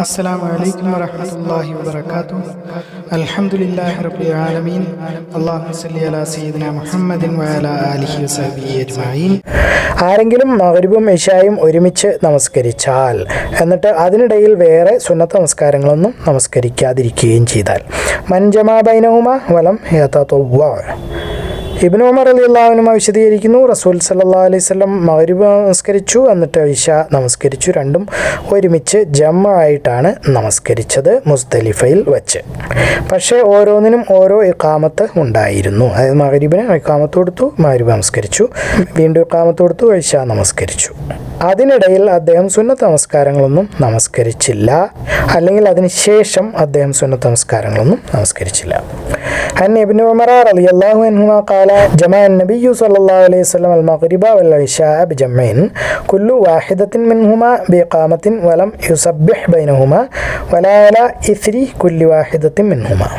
السلام عليكم ورحمة الله وبركاته الحمد لله رب العالمين اللهم صل على سيدنا محمد وعلى آله وصحبه أجمعين ആരെങ്കിലും മകരിബും ഇഷായും ഒരുമിച്ച് നമസ്കരിച്ചാൽ എന്നിട്ട് അതിനിടയിൽ വേറെ സുന്നത്ത് നമസ്കാരങ്ങളൊന്നും നമസ്കരിക്കാതിരിക്കുകയും ചെയ്താൽ മൻജമാ ബൈനഹുമ വലം യതത്വ ഇബിൻ ഉമർ അലി അള്ളാഹുനുമ വിശദീകരിക്കുന്നു റസൂൽ സല്ലാ അലൈവല്ലം മകരുബ് നമസ്കരിച്ചു എന്നിട്ട് ഇഷ നമസ്കരിച്ചു രണ്ടും ഒരുമിച്ച് ജമ്മ ആയിട്ടാണ് നമസ്കരിച്ചത് മുസ്തലിഫയിൽ വച്ച്. പക്ഷേ ഓരോന്നിനും ഓരോ ഇക്കാമത്ത് ഉണ്ടായിരുന്നു. അതായത് മകരീബിന് ഇക്കാമത്ത് കൊടുത്തു മകരീബ് നമസ്കരിച്ചു വീണ്ടും ഇക്കാമത്ത് കൊടുത്തു ഇഷ നമസ്കരിച്ചു. അതിനിടയിൽ അദ്ദേഹം സുന്നത്ത് നമസ്കാരങ്ങളൊന്നും നമസ്കരിച്ചില്ല. അല്ലെങ്കിൽ അതിനുശേഷം അദ്ദേഹം സുന്നത്ത് നമസ്കാരങ്ങളൊന്നും നമസ്കരിച്ചില്ല. അന്നെ ഇബിൻ ഉമർ അലി അള്ളാഹു കാല جمع النبي صلى الله عليه وسلم المغرب والعشاء بجمعين. كل واحدة منهما بإقامة ولم يسبح بينهما ولا على إثر كل واحدة منهما.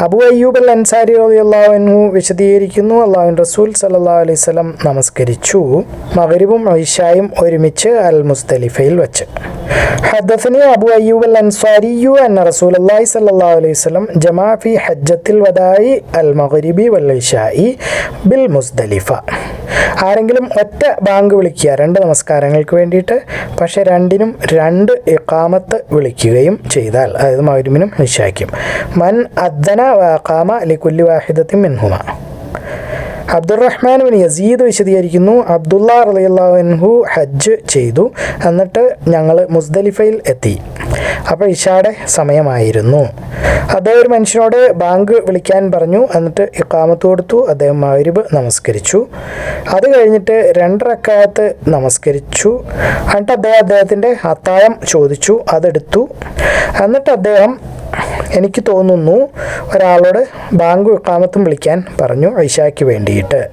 അബു അയ്യൂബ് അൻസാരി അലി അള്ളാഹുനു വിശദീകരിക്കുന്നു. അള്ളാഹുൻ റസൂൽ സല്ലാ അലൈവലം നമസ്കരിച്ചു. മകരുവും ഐഷായും ഒരുമിച്ച് അൽ മുസ്തലിഫയിൽ വച്ച്. ഹദ്ദഫിന് അബു അയ്യൂബ് അൻസാരി യു എന്ന റസൂൽ അള്ളാഹി സല്ലാ അലൈവലം ജമാഫി ഹജ്ജത്തിൽ വദായി അൽ മഹരിബി വല്ലൈഷായി ബിൽ മുസ്തലിഫ ആരെങ്കിലും ഒറ്റ ബാങ്ക് വിളിക്കുക രണ്ട് നമസ്കാരങ്ങൾക്ക് വേണ്ടിയിട്ട് പക്ഷേ രണ്ടിനും രണ്ട് ഇക്കാമത്ത് വിളിക്കുകയും ചെയ്താൽ അതായത് മകരുമിനും ഇഷാക്കും മൻ അദ്ദന വാക്കാമ ലിക്കുല്ലി വാഹിദത്തിൻ മിൻഹുമ. അബ്ദുറഹ്മാൻ ബിൻ യസീദ് വിശദീകരിക്കുന്നു അബ്ദുള്ള റളിയല്ലാഹു ഹജ്ജ് ചെയ്തു. എന്നിട്ട് ഞങ്ങൾ മുസ്ദലിഫയിൽ എത്തി. അപ്പോൾ ഇഷാടെ സമയമായിരുന്നു. അദ്ദേഹം ഒരു മനുഷ്യനോട് ബാങ്ക് വിളിക്കാൻ പറഞ്ഞു. എന്നിട്ട് ഇക്കാമത്ത് കൊടുത്തു. അദ്ദേഹം മാരിബ് നമസ്കരിച്ചു. അത് കഴിഞ്ഞിട്ട് രണ്ടരക്കാലത്ത് നമസ്കരിച്ചു. എന്നിട്ട് അദ്ദേഹം അദ്ദേഹത്തിന്റെ അത്തായം ചോദിച്ചു. അതെടുത്തു. എന്നിട്ട് അദ്ദേഹം എനിക്ക് തോന്നുന്നു ഒരാളോട് ബാങ്ക് ഇക്കാമത്തും വിളിക്കാൻ പറഞ്ഞു ഐഷയ്ക്ക് വേണ്ടിയിട്ട്.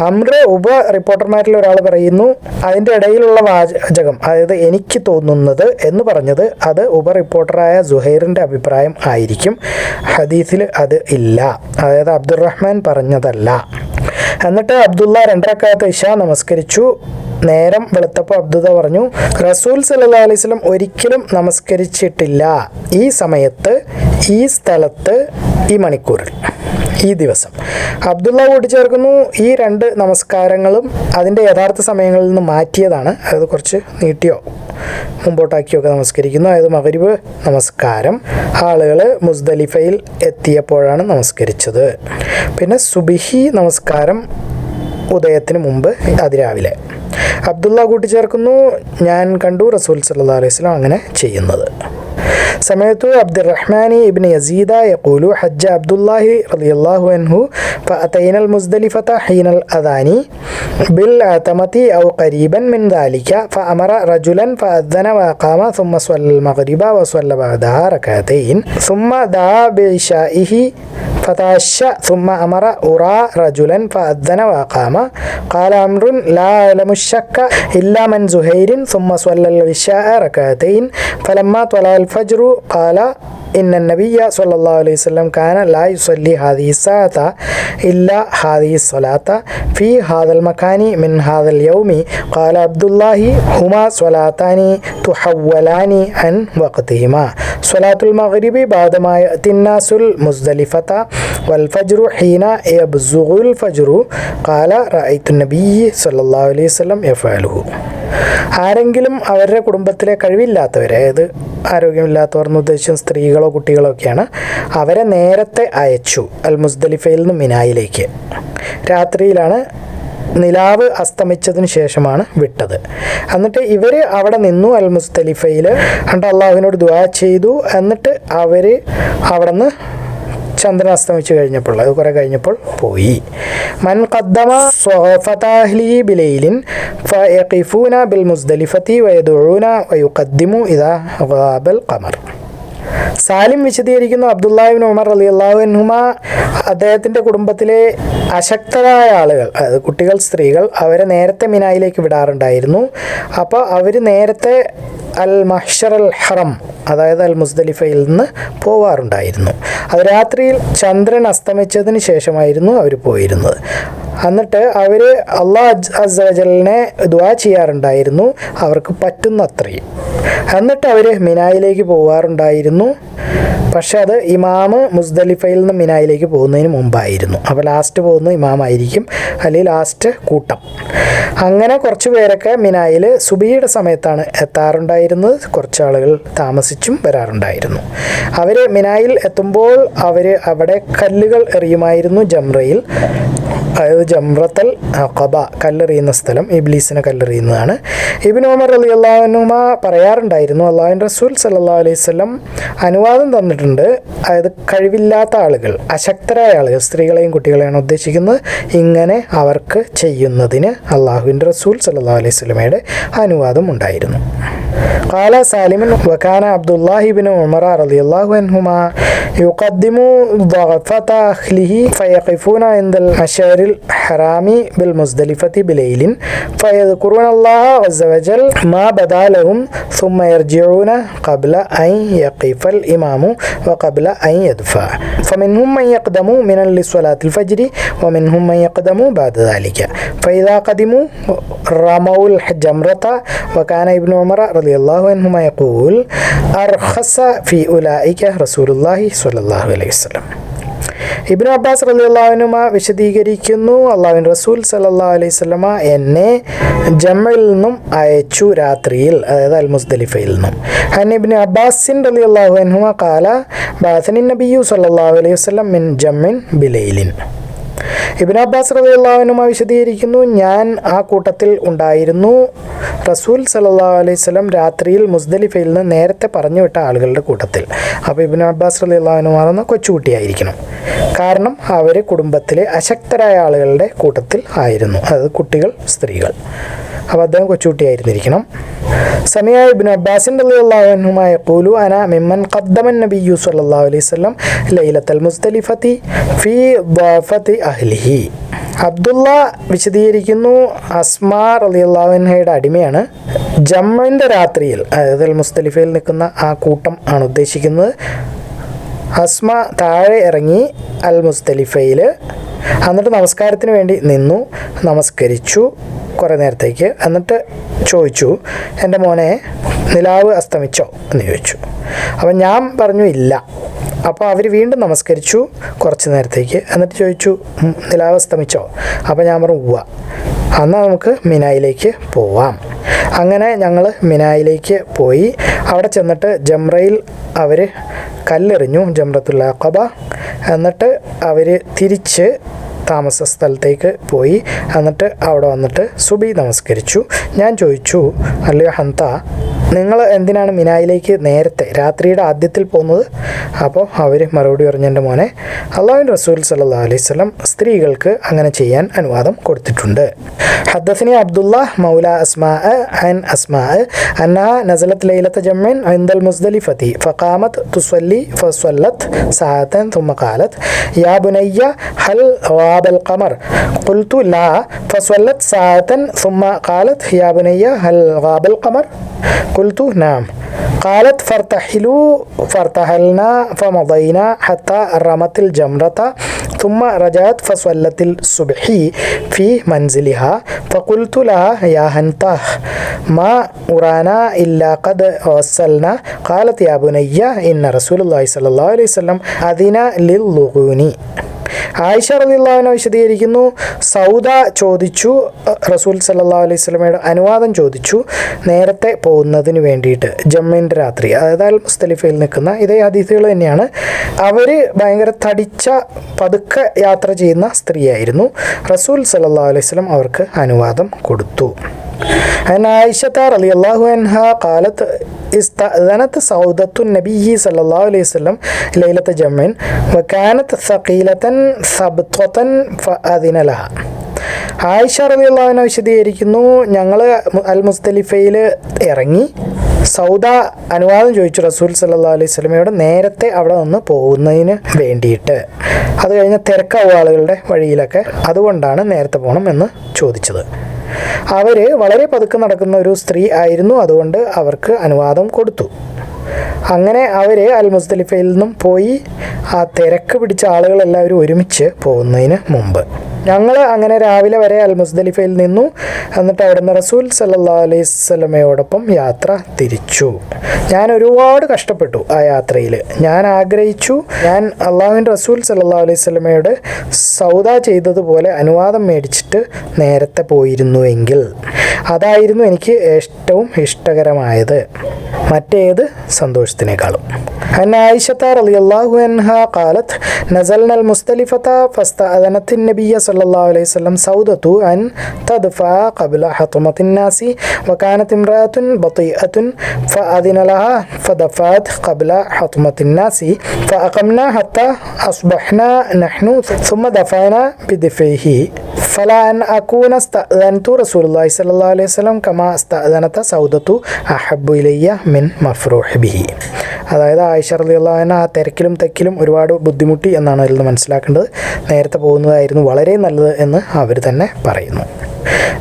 അമ്ര ഉപ റിപ്പോർട്ടർമാരിൽ ഒരാൾ പറയുന്നു അതിന്റെ ഇടയിലുള്ള വാചകം അതായത് എനിക്ക് തോന്നുന്നത് എന്ന് പറഞ്ഞത് അത് ഉപ റിപ്പോർട്ടറായ സുഹൈറിന്റെ അഭിപ്രായം ആയിരിക്കും. ഹദീസിൽ അത് ഇല്ല. അതായത് അബ്ദുറഹ്മാൻ പറഞ്ഞതല്ല. എന്നിട്ട് അബ്ദുള്ള രണ്ടരക്കാലത്ത് ഇഷ നമസ്കരിച്ചു. നേരം വെളുത്തപ്പോൾ അബ്ദുദ പറഞ്ഞു റസൂൽ സല്ലാ അലൈഹി സ്വലം ഒരിക്കലും നമസ്കരിച്ചിട്ടില്ല. ഈ സമയത്ത് ഈ സ്ഥലത്ത് ഈ മണിക്കൂറിൽ ഈ ദിവസം. അബ്ദുള്ള കൂട്ടിച്ചേർക്കുന്നു. ഈ രണ്ട് നമസ്കാരങ്ങളും അതിന്റെ യഥാർത്ഥ സമയങ്ങളിൽ നിന്ന് മാറ്റിയതാണ്. അത് കുറച്ച് നീട്ടിയോ മുമ്പോട്ടാക്കിയോ ഒക്കെ നമസ്കരിക്കുന്നു. അതായത് മകരിവ് നമസ്കാരം ആളുകൾ മുസ്ദലിഫയിൽ എത്തിയപ്പോഴാണ് നമസ്കരിച്ചത്. പിന്നെ സുബിഹി നമസ്കാരം ഉദയത്തിന് മുമ്പ് അതിരാവിലെ. അബ്ദുള്ള കൂട്ടിച്ചേർക്കുന്നു ഞാൻ കണ്ടു റസൂൽ സല്ലാ അലൈഹി സ്വലം അങ്ങനെ ചെയ്യുന്നത് سمعت عبد الرحمن بن يزيد يقول حج عبد الله رضي الله عنه فأتينا المزدلفة حين الأذان بالعتمة أو قريبا من ذلك فأمر رجلا فأذن وأقام ثم صلى المغرب وصلى بعدها ركعتين ثم دعا بعشائه فتعشى ثم أمر أرى رجلا فأذن وأقام. قال عمرو لا أعلم الشك إلا من زهير ثم صلى العشاء ركعتين فلما طلع الفجر قال إن النبي صلى الله عليه وسلم كان لا يصلي هذه الساعة إلا هذه الصلاة في هذا المكان من هذا اليوم. قال عبد الله هما صلاتان تحولان عن وقتهما. صلاة المغرب بعدما يأتي الناس المزدلفة والفجر حين يبزغ الفجر. قال رأيت النبي صلى الله عليه وسلم يفعله. ആരെങ്കിലും അവരുടെ കുടുംബത്തിലെ കഴിവില്ലാത്തവരെ അതായത് ആരോഗ്യമില്ലാത്തവർ എന്ന് ഉദ്ദേശിച്ച സ്ത്രീകളോ കുട്ടികളോ ഒക്കെയാണ് അവരെ നേരത്തെ അയച്ചു അൽ മുസ്ദലിഫയിൽ നിന്ന് മിനായിലേക്ക്. രാത്രിയിലാണ് നിലാവ് അസ്തമിച്ചതിന് ശേഷമാണ് വിട്ടത്. എന്നിട്ട് ഇവർ അവിടെ നിന്നു അൽ മുസ്തലിഫയിൽ എന്നിട്ട് അള്ളാഹുവിനോട് ദുആ ചെയ്തു. എന്നിട്ട് അവർ അവിടെ നിന്ന് ചന്ദ്രൻ അസ്തമിച്ചു കഴിഞ്ഞപ്പോൾ അത് കുറെ കഴിഞ്ഞപ്പോൾ പോയി. മൻ ഖദ്ദമ സ്വഫതാഹ്ലി ബിലൈലിൻ ഫയഖിഫൂന ബിൽ മുസ്ദലിഫത്തി വയദുഊന വയുഖദ്ദിമു ഇദാ ഗാബൽ ഖമർ. സാലിം വിശദീകരിക്കുന്നു. അബ്ദുല്ലാഹിബിൻ ഉമർ അലി അള്ളാഹുനുമ അദ്ദേഹത്തിന്റെ കുടുംബത്തിലെ അശക്തരായ ആളുകൾ അതായത് കുട്ടികൾ സ്ത്രീകൾ അവരെ നേരത്തെ മിനായിലേക്ക് വിടാറുണ്ടായിരുന്നു. അപ്പോൾ അവർ നേരത്തെ അൽ മഹ്ഷർ അൽ ഹറം അതായത് അൽ മുസ്ദലിഫയിൽ നിന്ന് പോവാറുണ്ടായിരുന്നു. അത് രാത്രിയിൽ ചന്ദ്രൻ അസ്തമിച്ചതിന് ശേഷമായിരുന്നു അവർ പോയിരുന്നത്. എന്നിട്ട് അവർ അള്ളാഹ് അസജലിനെ ദുആ ചെയ്യാറുണ്ടായിരുന്നു. അവർക്ക് പറ്റുന്നത്രയും എന്നിട്ട് അവർ മിനായിലേക്ക് പോകാറുണ്ടായിരുന്നു പക്ഷെ അത് ഇമാമ് മുസ്ദലിഫയിൽ നിന്ന് മിനായിലേക്ക് പോകുന്നതിന് മുമ്പായിരുന്നു. അപ്പോൾ ലാസ്റ്റ് പോകുന്ന ഇമാമായിരിക്കും. അല്ലെങ്കിൽ ലാസ്റ്റ് കൂട്ടം. അങ്ങനെ കുറച്ച് പേരൊക്കെ മിനായിൽ സുബിയുടെ സമയത്താണ് എത്താറുണ്ടായിരുന്നത്. കുറച്ച് ആളുകൾ താമസിച്ചും വരാറുണ്ടായിരുന്നു. അവർ മിനായിൽ എത്തുമ്പോൾ അവർ അവിടെ കല്ലുകൾ എറിയുമായിരുന്നു ജംറയിൽ. അതായത് ജംറത്തൽ ഖബ കല്ലെറിയുന്ന സ്ഥലം ഇബ്ലീസിനെ കല്ലെറിയുന്നതാണ് ഇബിൻ ഉമർ അലി അള്ളാഹുനുമ പറയാറുണ്ടായിരുന്നു അള്ളാഹുൻ റസൂൽ സല്ലാ അലൈഹി സ്വലം അനുവാദം തന്നിട്ടുണ്ട് അതായത് കഴിവില്ലാത്ത ആളുകൾ അശക്തരായ ആളുകൾ സ്ത്രീകളെയും കുട്ടികളെയാണ് ഉദ്ദേശിക്കുന്നത് ഇങ്ങനെ അവർക്ക് ചെയ്യുന്നതിന് അള്ളാഹുവിൻ്റെ റസൂൽ സല്ലാ അലൈഹി സ്വലമയുടെ അനുവാദം ഉണ്ടായിരുന്നു قال سالم وكان عبد الله بن عمر رضي الله عنهما يقدم ضعفة أهله فيقفون عند المشعر الحرام بالمزدلفة بليل. فيذكرون الله عز وجل ما بدا لهم ثم يرجعون قبل أن يقف الإمام وقبل أن يدفع. فمنهم من يقدم من لصلاة الفجر ومنهم من يقدم بعد ذلك. فإذا قدموا رموا الجمرة وكان ابن عمر رضي الله عنهما يقول أرخص في أولئك رسول الله صلى الله عليه وسلم. ഇബിൻ അബ്ബാസ് അലി അള്ളാഹുനുമ വിശദീകരിക്കുന്നു അള്ളാഹുവിൻ റസൂൽ സലല്ലാ സ്വലമ എന്നെ ജമ്മയിൽ നിന്നും അയച്ചു രാത്രിയിൽ അതായത് അൽ മുസ്ദലിഫയിൽ നിന്നും. ഹൻ ഇബിൻ അബ്ബാസിൻ അലി അള്ളാഹു അൻഹുമ കാല ബാസനിൻ നബിയു സല്ലാ അലൈഹി വസ്ലം മിൻ ജമ്മിൻ ബിലൈലിൻ. ഇബിൻ അബ്ബാസ് റളിയല്ലാഹുനുമ വിശദീകരിക്കുന്നു ഞാൻ ആ കൂട്ടത്തിൽ ഉണ്ടായിരുന്നു. റസൂൽ സല്ലാ അലൈഹി സ്വലം രാത്രിയിൽ മുസ്ദലിഫയിൽ നിന്ന് നേരത്തെ പറഞ്ഞു വിട്ട ആളുകളുടെ കൂട്ടത്തിൽ. അപ്പോൾ ഇബിൻ അബ്ബാസ് റളിയല്ലാഹുനുമ എന്ന കൊച്ചുകുട്ടിയായിരിക്കണം. കാരണം അവർ കുടുംബത്തിലെ അശക്തരായ ആളുകളുടെ കൂട്ടത്തിൽ ആയിരുന്നു. അതായത് കുട്ടികൾ സ്ത്രീകൾ. അപ്പോൾ അദ്ദേഹം കൊച്ചുകുട്ടിയായിരുന്നിരിക്കണം. സമയ ഇബ്നു അബ്ബാസിൻ റളിയല്ലാഹു അൻഹുമ യഖൂലു അന മിമ്മൻ ഖദ്ദമ നബിയ്യു സല്ലല്ലാഹു അലൈഹി വസല്ലം ലൈലത്തൽ മുസ്തലിഫത്തി ഫി ദാഫത്തി അഹ്ലിഹി. അബ്ദുള്ള വിശദീകരിക്കുന്നു അസ്മാ അള്ളാഹുഹയുടെ അടിമയാണ്. ജമ്മിന്റെ രാത്രിയിൽ അതായത് മുസ്തലിഫയിൽ നിൽക്കുന്ന ആ കൂട്ടം ആണ് ഉദ്ദേശിക്കുന്നത്. അസ്മ താഴെ ഇറങ്ങി അൽ മുസ്തലിഫയിൽ എന്നിട്ട് നമസ്കാരത്തിന് വേണ്ടി നിന്നു നമസ്കരിച്ചു. കുറേ നേരത്തേക്ക് എന്നിട്ട് ചോദിച്ചു എന്റെ മോനെ നിലാവ് അസ്തമിച്ചോ? എന്ന് ചോദിച്ചു. അപ്പം ഞാൻ പറഞ്ഞു ഇല്ല. അപ്പോൾ അവർ വീണ്ടും നമസ്കരിച്ചു കുറച്ച് നേരത്തേക്ക് എന്നിട്ട് ചോദിച്ചു "ഉം, നിലാവ് അസ്തമിച്ചോ? അപ്പോൾ ഞാൻ പറഞ്ഞു ഉവ്വ. എന്നാൽ നമുക്ക് മിനായിലേക്ക് പോവാം. അങ്ങനെ ഞങ്ങൾ മിനായിലേക്ക് പോയി. അവിടെ ചെന്നിട്ട് ജംറയിൽ അവർ കല്ലെറിഞ്ഞു ജംറത്തുള്ള കബ എന്നിട്ട് അവർ തിരിച്ച് താമസ സ്ഥലത്തേക്ക് പോയി. എന്നിട്ട് അവിടെ വന്നിട്ട് സുബി നമസ്കരിച്ചു. ഞാൻ ചോദിച്ചു അല്ലയോ ഹന്ത നിങ്ങൾ എന്തിനാണ് മിനായിലേക്ക് നേരത്തെ രാത്രിയുടെ ആദ്യത്തിൽ പോകുന്നത് അപ്പോൾ അവർ മറുപടി പറഞ്ഞു എൻ്റെ മോനെ അള്ളാഹുവിൻ റസൂൽ സല്ലാ അലൈഹി സ്വലം സ്ത്രീകൾക്ക് അങ്ങനെ ചെയ്യാൻ അനുവാദം കൊടുത്തിട്ടുണ്ട് حدثني عبد الله مولى أسماء عن أسماء أنها نزلت ليلة جمع عند المزدلفة فقامت تصلي فصلت ساعة ثم قالت يا بني هل غاب القمر قلت لا فصلت ساعة ثم قالت يا بني هل غاب القمر قلت نعم. قالت فارتحلوا فارتحلنا فمضينا حتى رمت الجمرة ثم رجعت فصلت الصبح في منزلها فقلت لها يا هنته ما أرانا إلا قد وصلنا قالت يا بني إن رسول الله صلى الله عليه وسلم أذن للغون. ആയിഷ റളിയല്ലാഹുവിനെ വിശദീകരിക്കുന്നു. സൗദ ചോദിച്ചു. റസൂൽ സല്ലാ അലൈഹി സ്വലമയുടെ അനുവാദം ചോദിച്ചു. നേരത്തെ പോകുന്നതിന് വേണ്ടിയിട്ട് ജമ്മിന്റെ രാത്രി അതായത് അൽ മുസ്തലിഫയിൽ നിൽക്കുന്ന ഇതേ അതിഥികൾ തന്നെയാണ്. അവർ ഭയങ്കര തടിച്ച പതുക്കെ യാത്ര ചെയ്യുന്ന സ്ത്രീയായിരുന്നു. റസൂൽ സല്ലാ അലൈഹി സ്വലം അവർക്ക് അനുവാദം കൊടുത്തു. عن عائشة رضي الله عنها قالت استأذنت سعودة النبي صلى الله عليه وسلم ليلة جمع وكانت ثقيلة ثبطة فأذن لها ആയിഷ റളിയല്ലാഹുവിനെ വിശദീകരിക്കുന്നു ഞങ്ങൾ അൽ മുസ്തലിഫയിൽ ഇറങ്ങി സൗദ അനുവാദം ചോദിച്ചു റസൂൽ സല്ലാ അലൈഹി സ്വലമയോട് നേരത്തെ അവിടെ നിന്ന് പോകുന്നതിന് വേണ്ടിയിട്ട് അത് കഴിഞ്ഞ് തിരക്കാവും ആളുകളുടെ വഴിയിലൊക്കെ അതുകൊണ്ടാണ് നേരത്തെ പോകണം എന്ന് ചോദിച്ചത് അവർ വളരെ പതുക്കെ നടക്കുന്ന ഒരു സ്ത്രീ ആയിരുന്നു. അതുകൊണ്ട് അവർക്ക് അനുവാദം കൊടുത്തു. അങ്ങനെ അവർ അൽ മുസ്തലിഫയിൽ നിന്നും പോയി ആ തിരക്ക് പിടിച്ച ആളുകളെല്ലാവരും ഒരുമിച്ച് പോകുന്നതിന് മുമ്പ്. ഞങ്ങൾ അങ്ങനെ രാവിലെ വരെ അൽ മുസ്ദലിഫയിൽ നിന്നു. എന്നിട്ട് അവിടുന്ന് റസൂൽ സല്ലാ അലൈഹി യാത്ര തിരിച്ചു. ഞാൻ ഒരുപാട് കഷ്ടപ്പെട്ടു ആ യാത്രയിൽ ഞാൻ ആഗ്രഹിച്ചു. ഞാൻ അള്ളാഹുവിന്റെ റസൂൽ സല്ലാ അലൈഹി സ്വലമയോട് സൗദ ചെയ്തതുപോലെ അനുവാദം മേടിച്ചിട്ട് നേരത്തെ പോയിരുന്നുവെങ്കിൽ അതായിരുന്നു എനിക്ക് ഏറ്റവും ഇഷ്ടകരമായത് മറ്റേത് സന്തോഷത്തിനേക്കാളും أن عائشة رضي الله عنها قالت نزلنا المستلفة فاستأذنت النبي صلى الله عليه وسلم سودة أن تدفع قبل حطمة الناس وكانت امرأة بطيئة فأذن لها فدفعت قبل حطمة الناس فأقمنا حتى أصبحنا نحن ثم دفعنا بدفعه ഫല അൻ അക്കൂന സ്തഅനത്തു അലൈഹി വസല്ലം കമാ സ്തഅനത അഹബ്ബു ഇലയ്യ മിൻ മഫ്റൂഹ് ബിഹി അതായത് ആയിഷ റളിയല്ലാഹു ആ തിരക്കിലും തെക്കിലും ഒരുപാട് ബുദ്ധിമുട്ടി എന്നാണ് അതിൽ നിന്ന് മനസ്സിലാക്കേണ്ടത്. നേരത്തെ പോകുന്നതായിരുന്നു വളരെ നല്ലത് എന്ന് അവർ തന്നെ പറയുന്നു.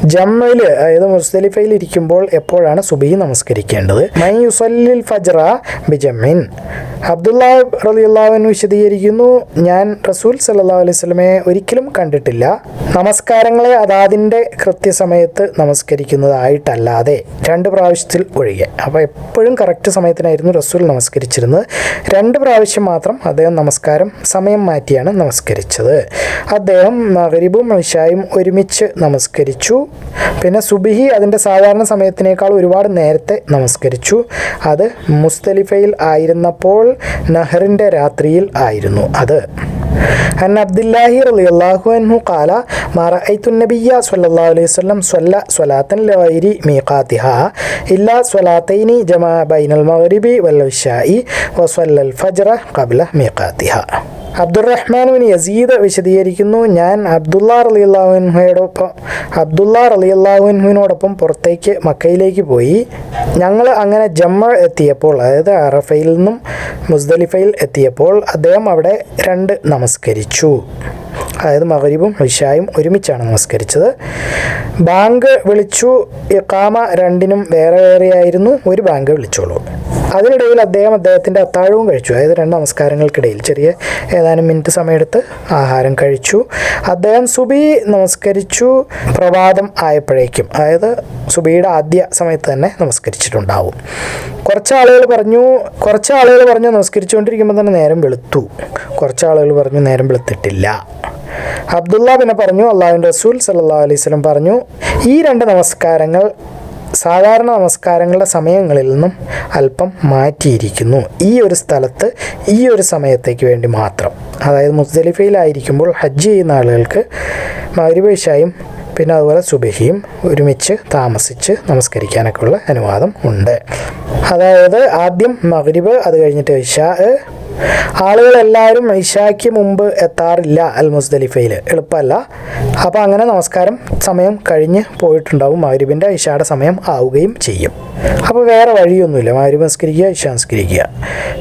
ജമ്മയിൽ അതായത് മുസ്തലിഫയിൽ ഇരിക്കുമ്പോൾ എപ്പോഴാണ് സുബി നമസ്കരിക്കേണ്ടത്? മൈ യുസല്ലിൽ ഫജ്റ ബിജമ്മിൻ. അബ്ദുള്ള റളിയല്ലാഹുവിൻ വിശദീകരിക്കുന്നു ഞാൻ റസൂൽ സല്ലാ അലൈഹി സ്വലമയെ ഒരിക്കലും കണ്ടിട്ടില്ല. നമസ്കാരങ്ങളെ അതാതിന്റെ കൃത്യസമയത്ത് നമസ്കരിക്കുന്നതായിട്ടല്ലാതെ രണ്ട് പ്രാവശ്യത്തിൽ ഒഴികെ. അപ്പോൾ എപ്പോഴും കറക്റ്റ് സമയത്തിനായിരുന്നു റസൂൽ നമസ്കരിച്ചിരുന്നത്. രണ്ട് പ്രാവശ്യം മാത്രം അദ്ദേഹം നമസ്കാരം സമയം മാറ്റിയാണ് നമസ്കരിച്ചത്. അദ്ദേഹം മകരിബും ഇഷായും ഒരുമിച്ച് നമസ്കരിച്ചു. നമസ്കരിച്ചു. പിന്നെ സുബിഹി അതിന്റെ സാധാരണ സമയത്തിനേക്കാൾ ഒരുപാട് നേരത്തെ നമസ്കരിച്ചു. അത് മുസ്തലിഫയിൽ ആയിരുന്നപ്പോൾ നെഹ്റിന്റെ രാത്രിയിൽ ആയിരുന്നു അത്. അൻ അബ്ദുല്ലാഹി റളിയല്ലാഹു അൻഹു ഖാല മാ നബിയ സ്വല്ലല്ലാഹു അലൈഹി വസല്ലം സ്വലാത്തൻ ഇല്ലാ ബൈനൽ മഗ്രിബി വൽ ഫജ്റ അബ്ദുറഹ്മാൻ യസീദ് വിശദീകരിക്കുന്നു ഞാൻ അബ്ദുള്ള റലിയുള്ളാഹുൻഹയോടൊപ്പം അബ്ദുള്ള റലിയുള്ളാഹുൻഹുവിനോടൊപ്പം പുറത്തേക്ക് മക്കയിലേക്ക് പോയി. ഞങ്ങൾ അങ്ങനെ ജമ്മ എത്തിയപ്പോൾ അതായത് അറഫയിൽ നിന്നും മുസ്ദലിഫയിൽ എത്തിയപ്പോൾ അദ്ദേഹം അവിടെ രണ്ട് നമസ്കരിച്ചു. അതായത് മകരീബും ഇഷായും ഒരുമിച്ചാണ് നമസ്കരിച്ചത്. ബാങ്ക് വിളിച്ചു ഇക്കാമ രണ്ടിനും വേറെ വേറെയായിരുന്നു ഒരു ബാങ്ക് വിളിച്ചോളൂ. അതിനിടയിൽ അദ്ദേഹം അദ്ദേഹത്തിന്റെ അത്താഴവും കഴിച്ചു. അതായത് രണ്ട് നമസ്കാരങ്ങൾക്കിടയിൽ ചെറിയ ഏതാനും മിനിറ്റ് സമയമെടുത്ത് ആഹാരം കഴിച്ചു. അദ്ദേഹം സുബി നമസ്കരിച്ചു. പ്രഭാതം ആയപ്പോഴേക്കും അതായത് സുബിയുടെ ആദ്യ സമയത്ത് തന്നെ നമസ്കരിച്ചിട്ടുണ്ടാവും. കുറച്ച് ആളുകൾ പറഞ്ഞു കുറച്ച് ആളുകൾ പറഞ്ഞു നമസ്കരിച്ചുകൊണ്ടിരിക്കുമ്പോൾ തന്നെ നേരം വെളുത്തു. കുറച്ച് ആളുകൾ പറഞ്ഞു നേരം വെളുത്തിട്ടില്ല. അബ്ദുള്ള പിന്നെ പറഞ്ഞു അള്ളാഹുവിന്റെ റസൂൽ സല്ലാ അലൈഹി സ്വലം പറഞ്ഞു ഈ രണ്ട് നമസ്കാരങ്ങൾ സാധാരണ നമസ്കാരങ്ങളുടെ സമയങ്ങളിൽ നിന്നും അല്പം മാറ്റിയിരിക്കുന്നു. ഈ ഒരു സ്ഥലത്ത് ഈ ഒരു സമയത്തേക്ക് വേണ്ടി മാത്രം. അതായത് മുസ്ദലിഫയിലായിരിക്കുമ്പോൾ ഹജ്ജ് ചെയ്യുന്ന ആളുകൾക്ക് മരുപേശായും പിന്നെ അതുപോലെ സുബഹിയും ഒരുമിച്ച് താമസിച്ച് നമസ്കരിക്കാനൊക്കെയുള്ള അനുവാദം ഉണ്ട്. അതായത് ആദ്യം മഗ്രിബ് അത് കഴിഞ്ഞിട്ട് ഇഷാ ആളുകളെല്ലാവരും ഇഷായ്ക്ക് മുമ്പ് എത്താറില്ല അൽ മുസ്ദലിഫയിൽ എളുപ്പമല്ല. അപ്പോൾ അങ്ങനെ നമസ്കാരം സമയം കഴിഞ്ഞ് പോയിട്ടുണ്ടാവും. മാരിബിന്റെ ഇഷയുടെ സമയം ആവുകയും ചെയ്യും. അപ്പോൾ വേറെ വഴിയൊന്നുമില്ല. മാരി നമസ്കരിക്കുക ഇഷ നമസ്കരിക്കുക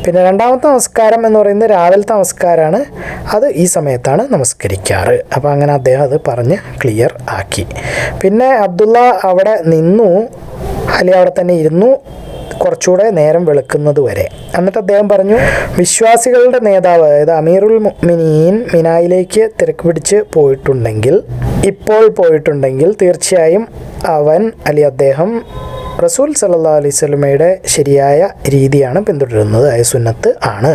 പിന്നെ രണ്ടാമത്തെ നമസ്കാരം എന്ന് പറയുന്നത് രാവിലത്തെ നമസ്കാരമാണ്. അത് ഈ സമയത്താണ് നമസ്കരിക്കാറ്. അപ്പോൾ അങ്ങനെ അദ്ദേഹം അത് പറഞ്ഞ് ക്ലിയർ ആക്കി. പിന്നെ അബ്ദുള്ള അവിടെ നിന്നു. അല്ലെങ്കിൽ അവിടെ തന്നെ ഇരുന്നു. കുറച്ചുകൂടെ നേരം വെളുക്കുന്നത് വരെ. എന്നിട്ട് അദ്ദേഹം പറഞ്ഞു വിശ്വാസികളുടെ നേതാവ് അതായത് അമീറുൽ മിനീൻ മിനായിലേക്ക് തിരക്ക് പിടിച്ച് പോയിട്ടുണ്ടെങ്കിൽ ഇപ്പോൾ പോയിട്ടുണ്ടെങ്കിൽ തീർച്ചയായും അവൻ അല്ലെ അദ്ദേഹം റസൂൽ സല്ലാ അലൈഹി സ്വലമയുടെ ശരിയായ രീതിയാണ് പിന്തുടരുന്നത് അതായത് സുന്നത്ത് ആണ്.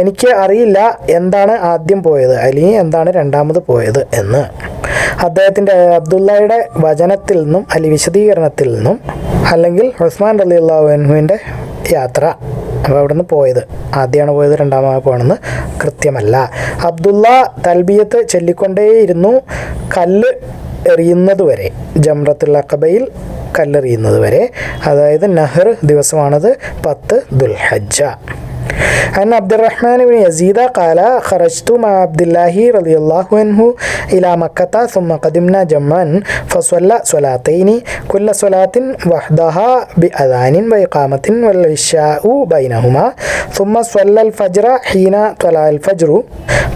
എനിക്ക് അറിയില്ല എന്താണ് ആദ്യം പോയത് അല്ലെങ്കിൽ എന്താണ് രണ്ടാമത് പോയത് എന്ന്. അദ്ദേഹത്തിന്റെ അബ്ദുള്ളയുടെ വചനത്തിൽ നിന്നും അല്ലെങ്കിൽ വിശദീകരണത്തിൽ നിന്നും അല്ലെങ്കിൽ ഉസ്മാൻ അലി അള്ളാഹുവിന്റെ യാത്ര. അപ്പോൾ അവിടുന്ന് പോയത്. ആദ്യമാണ് പോയത് രണ്ടാമത് പോകണമെന്ന് കൃത്യമല്ല. അബ്ദുള്ള തൽബിയത്ത് ചൊല്ലിക്കൊണ്ടേയിരുന്നു കല്ല് എറിയുന്നത് വരെ ജംറത്തുൽ അക്കബയിൽ കല്ലെറിയുന്നത് വരെ അതായത് നഹർ ദിവസമാണത് പത്ത് ദുൽഹജ്ജ. عن عبد الرحمن بن يزيد قال خرجت مع عبد الله رضي الله عنه إلى مكة ثم قدمنا جمعا فصلى صلاتين كل صلاة وحدها بأذان وإقامة والعشاء بينهما ثم صلى الفجر حين طلع الفجر.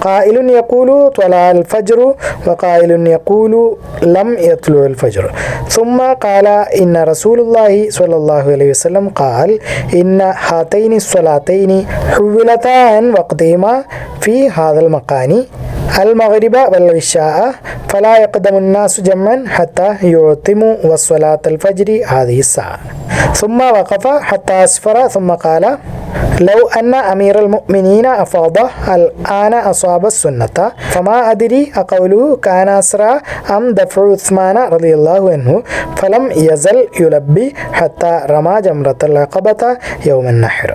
قائل يقول طلع الفجر وقائل يقول لم يطلع الفجر. ثم قال إن رسول الله صلى الله عليه وسلم قال إن هاتين الصلاتين حولتا عن وقتهما في هذا المكان المغرب والعشاء فلا يقدم الناس جمعا حتى يعتموا وصلاة الفجر هذه الساعة. ثم وقف حتى أسفر ثم قال لو أن أمير المؤمنين أفاض الآن أصاب السنة. فما أدري أقوله كان أسرع أم دفع عثمان رضي الله عنه. فلم يزل يلبي حتى رمى جمرة العقبة يوم النحر.